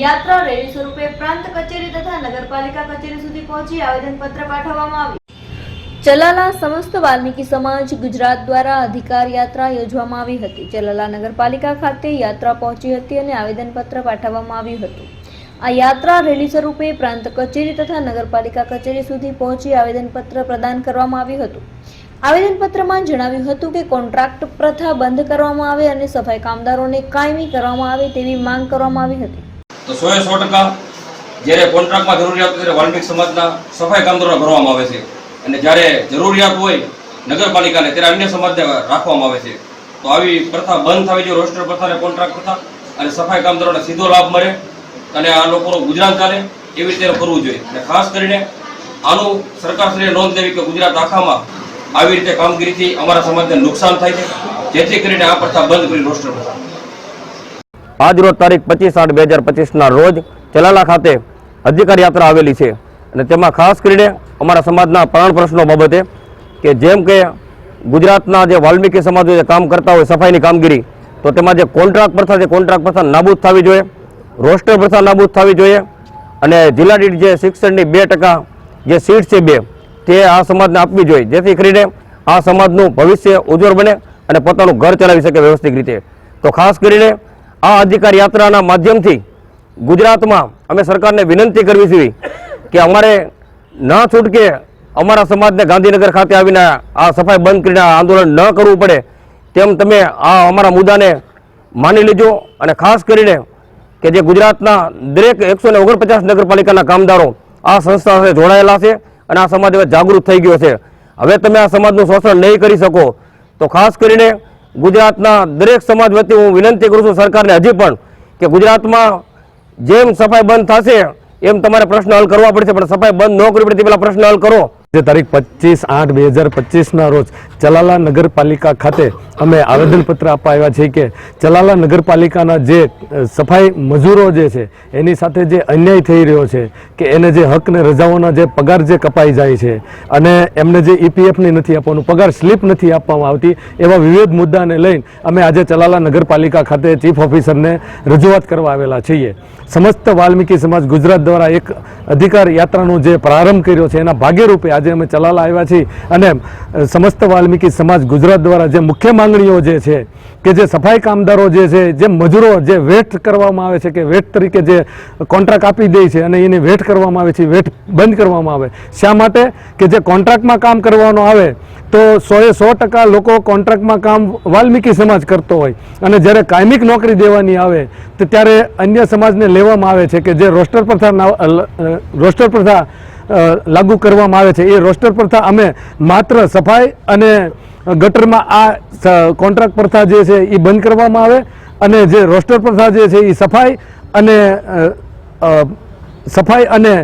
યાત્રા રેલી સ્વરૂપે પ્રાંત કચેરી તથા નગરપાલિકા કચેરી સુધી પહોંચી આવેદનપત્ર પાઠવવામાં આવ્યું. ચલાલા સમસ્ત વાલ્મીકી સમાજ ગુજરાત દ્વારા અધિકાર યાત્રા યોજવામાં આવી હતી. ચલાલા નગરપાલિકા ખાતે યાત્રા પહોંચી હતી અને આવેદનપત્ર પાઠવવામાં આવ્યું હતું. આ યાત્રા રેલી સ્વરૂપે પ્રાંત કચેરી તથા નગરપાલિકા કચેરી સુધી પહોંચી આવેદનપત્ર પ્રદાન કરવામાં આવ્યું હતું. આવેદનપત્રમાં જણાવ્યું હતું કે કોન્ટ્રાક્ટ પ્રથા બંધ કરવામાં આવે અને સફાઈ કામદારોને કાયમી કરવામાં આવે તેવી માંગ કરવામાં આવી હતી. તો સો સો ટકા જ્યારે કોન્ટ્રાક્ટમાં જરૂરિયાત ત્યારે વાલ્મિક સમાજના સફાઈ કામદારો ભરવામાં આવે છે. અને જ્યારે જરૂરિયાત હોય નગરપાલિકાને ત્યારે અન્ય સમાજને રાખવામાં આવે છે. તો આવી પ્રથા બંધ થવી જોઈએ રોસ્ટર પ્રથા અને કોન્ટ્રાક્ટ પ્રથા અને સફાઈ કામદારોને સીધો લાભ મળે અને આ લોકોનું ગુજરાન ચાલે એવી રીતે કરવું જોઈએ. અને ખાસ કરીને આનું સરકારશ્રીએ નોંધ લેવી કે ગુજરાત આખામાં આવી રીતે કામગીરીથી અમારા સમાજને નુકસાન થાય છે. જેથી કરીને આ પ્રથા બંધ કરી રોસ્ટર પ્રથા. આજ રોજ તારીખ પચીસ આઠ બે હજાર પચીસના રોજ ચલાલા ખાતે અધિકાર યાત્રા આવેલી છે. અને તેમાં ખાસ કરીને અમારા સમાજના પ્રાણ પ્રશ્નો બાબતે કે જેમ કે ગુજરાતના જે વાલ્મીકી સમાજો જે કામ કરતા હોય સફાઈની કામગીરી, તો તેમાં જે કોન્ટ્રાક્ટ પ્રથા છે, કોન્ટ્રાક્ટ પ્રથા નાબૂદ થવી જોઈએ, રોસ્ટર પ્રથા નાબૂદ થવી જોઈએ અને જિલ્લા દીઠ જે શિક્ષણની બે ટકા જે સીટ છે બે, તે આ સમાજને આપવી જોઈએ. જેથી કરીને આ સમાજનું ભવિષ્ય ઉજ્જવળ બને અને પોતાનું ઘર ચલાવી શકે વ્યવસ્થિત રીતે. તો ખાસ કરીને આ અધિકાર યાત્રાના માધ્યમથી ગુજરાતમાં અમે સરકારને વિનંતી કરવી છે કે અમારે ના છૂટકે અમારા સમાજને ગાંધીનગર ખાતે આવીને આ સફાઈ બંધ કરીને આંદોલન ન કરવું પડે તેમ તમે આ અમારા મુદ્દાને માની લેજો અને ખાસ કરીને કે જે ગુજરાતના દરેક એકસો ને ઓગણપચાસ નગરપાલિકાના કામદારો આ સંસ્થા સાથે જોડાયેલા છે અને આ સમાજ હવે જાગૃત થઈ ગયો છે. હવે તમે આ સમાજનું શોષણ નહીં કરી શકો તો ખાસ કરીને ગુજરાતના દરેક સમાજ વતી હું વિનંતી કરું છું સરકારને હજી પણ કે ગુજરાતમાં જેમ સફાઈ બંધ થશે, એમ તમારે પ્રશ્ન હલ કરવા પડશે. પણ સફાઈ બંધ ન કરવી પડે તે પહેલાં પ્રશ્ન હલ કરો. તારીખ પચીસ આઠ બે હજાર પચીસના રોજ ચલાલા નગરપાલિકા ખાતે અમે આવેદનપત્ર આપવા આવ્યા છીએ કે ચલાલા નગરપાલિકાના જે સફાઈ મજૂરો જે છે, એની સાથે જે અન્યાય થઈ રહ્યો છે કે એને જે હકને રજાઓના જે પગાર જે કપાઈ જાય છે અને એમને જે ઈપીએફની નથી આપવાનું, પગાર સ્લીપ નથી આપવામાં આવતી, એવા વિવિધ મુદ્દાને લઈને અમે આજે ચલાલા નગરપાલિકા ખાતે ચીફ ઓફિસરને રજૂઆત કરવા આવેલા છીએ. સમસ્ત વાલ્મીકી સમાજ ગુજરાત દ્વારા એક અધિકાર યાત્રાનો જે પ્રારંભ કર્યો છે, એના ભાગ્યરૂપે આજે અમે ચલાલ આવ્યા છીએ. અને સમસ્ત વાલ્મીકી સમાજ ગુજરાત દ્વારા જે મુખ્ય માંગણીઓ જે છે, કે જે સફાઈ કામદારો જે છે, જે મજૂરો જે વેટ કરવામાં આવે છે, કે વેટ તરીકે જે કોન્ટ્રાક્ટ આપી દે છે અને એને વેટ કરવામાં આવે છે, વેટ બંધ કરવામાં આવે. શા માટે? કે જે કોન્ટ્રાક્ટમાં કામ કરવાનો આવે, તો સોએ સો ટકા લોકો કોન્ટ્રાક્ટમાં કામ વાલ્મીકી સમાજ કરતો હોય. અને જ્યારે કાયમિક નોકરી દેવાની આવે, તો ત્યારે અન્ય સમાજને લેવામાં આવે છે કે જે રોસ્ટર પ્રથા રોસ્ટર પ્રથા લાગુ કરવામાં આવે છે. એ રોસ્ટર પ્રથા અમે માત્ર સફાઈ અને ગટરમાં આ કોન્ટ્રાક્ટ પ્રથા જે છે એ બંધ કરવામાં આવે અને જે રોસ્ટર પ્રથા જે છે એ સફાઈ અને સફાઈ અને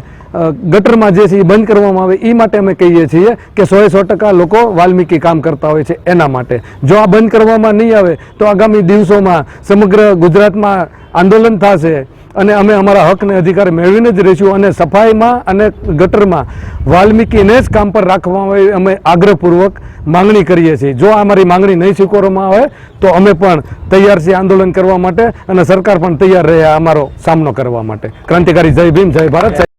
ગટરમાં જે છે એ બંધ કરવામાં આવે એ માટે અમે કહીએ છીએ કે સોએ સો ટકા લોકો વાલ્મીકી કામ કરતા હોય છે એના માટે. જો આ બંધ કરવામાં નહીં આવે તો આગામી દિવસોમાં સમગ્ર ગુજરાતમાં આંદોલન થશે અને અમે અમારા હકને અધિકાર મેળવીને જ રહીશું અને સફાઈમાં અને ગટરમાં વાલ્મીકીને જ કામ પર રાખવામાં અમે આગ્રહપૂર્વક માંગણી કરીએ છીએ. જો અમારી માંગણી નહીં સ્વીકારવામાં આવે, તો અમે પણ તૈયાર છીએ આંદોલન કરવા માટે અને સરકાર પણ તૈયાર રહે અમારો સામનો કરવા માટે. ક્રાંતિકારી જય ભીમ, જય ભારત.